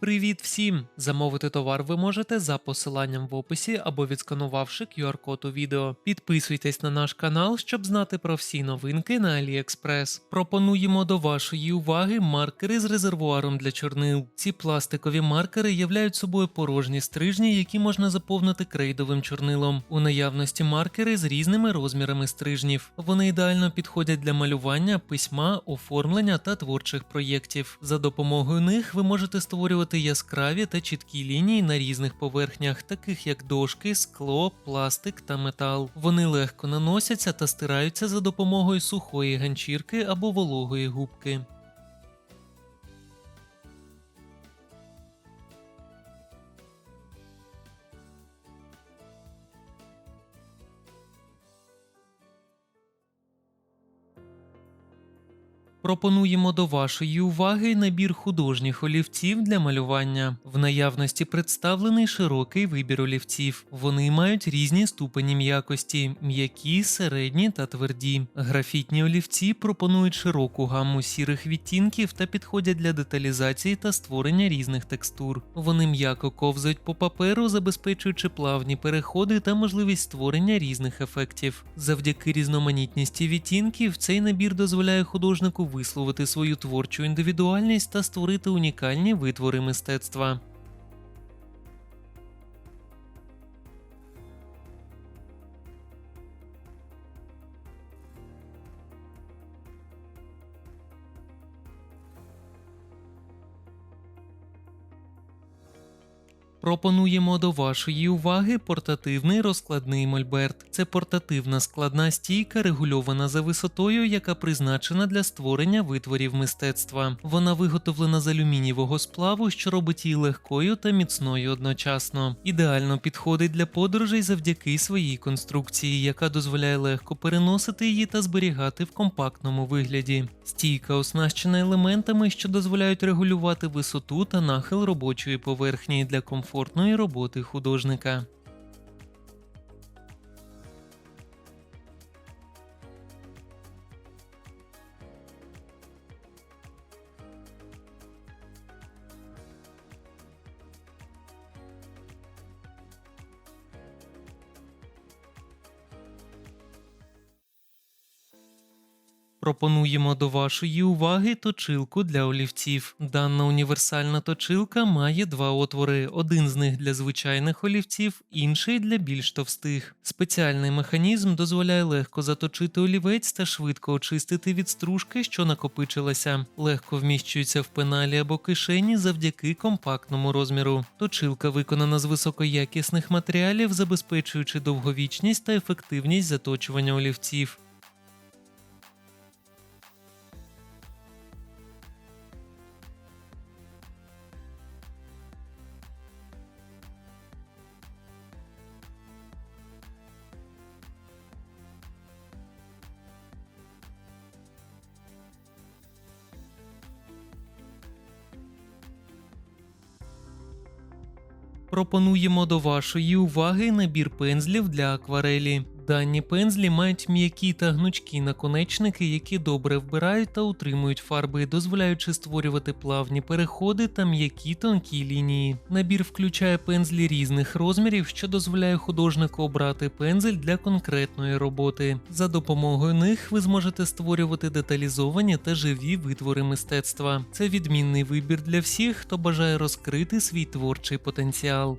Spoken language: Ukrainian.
Привіт всім! Замовити товар ви можете за посиланням в описі або відсканувавши QR-код у відео. Підписуйтесь на наш канал, щоб знати про всі новинки на AliExpress. Пропонуємо до вашої уваги маркери з резервуаром для чорнил. Ці пластикові маркери являють собою порожні стрижні, які можна заповнити крейдовим чорнилом. У наявності маркери з різними розмірами стрижнів. Вони ідеально підходять для малювання, письма, оформлення та творчих проєктів. За допомогою них ви можете створювати яскраві та чіткі лінії на різних поверхнях, таких як дошки, скло, пластик та метал. Вони легко наносяться та стираються за допомогою сухої ганчірки або вологої губки. Пропонуємо до вашої уваги набір художніх олівців для малювання. В наявності представлений широкий вибір олівців. Вони мають різні ступені м'якості: м'які, середні та тверді. Графітні олівці пропонують широку гамму сірих відтінків та підходять для деталізації та створення різних текстур. Вони м'яко ковзають по паперу, забезпечуючи плавні переходи та можливість створення різних ефектів. Завдяки різноманітності відтінків цей набір дозволяє художнику висловити свою творчу індивідуальність та створити унікальні витвори мистецтва. Пропонуємо до вашої уваги портативний розкладний мольберт. Це портативна складна стійка, регульована за висотою, яка призначена для створення витворів мистецтва. Вона виготовлена з алюмінієвого сплаву, що робить її легкою та міцною одночасно. Ідеально підходить для подорожей завдяки своїй конструкції, яка дозволяє легко переносити її та зберігати в компактному вигляді. Стійка оснащена елементами, що дозволяють регулювати висоту та нахил робочої поверхні для комфортної роботи художника. Пропонуємо до вашої уваги точилку для олівців. Дана універсальна точилка має два отвори: один з них для звичайних олівців, інший для більш товстих. Спеціальний механізм дозволяє легко заточити олівець та швидко очистити від стружки, що накопичилася. Легко вміщується в пеналі або кишені завдяки компактному розміру. Точилка виконана з високоякісних матеріалів, забезпечуючи довговічність та ефективність заточування олівців. Пропонуємо до вашої уваги набір пензлів для акварелі. Дані пензлі мають м'які та гнучкі наконечники, які добре вбирають та утримують фарби, дозволяючи створювати плавні переходи та м'які тонкі лінії. Набір включає пензлі різних розмірів, що дозволяє художнику обрати пензель для конкретної роботи. За допомогою них ви зможете створювати деталізовані та живі витвори мистецтва. Це відмінний вибір для всіх, хто бажає розкрити свій творчий потенціал.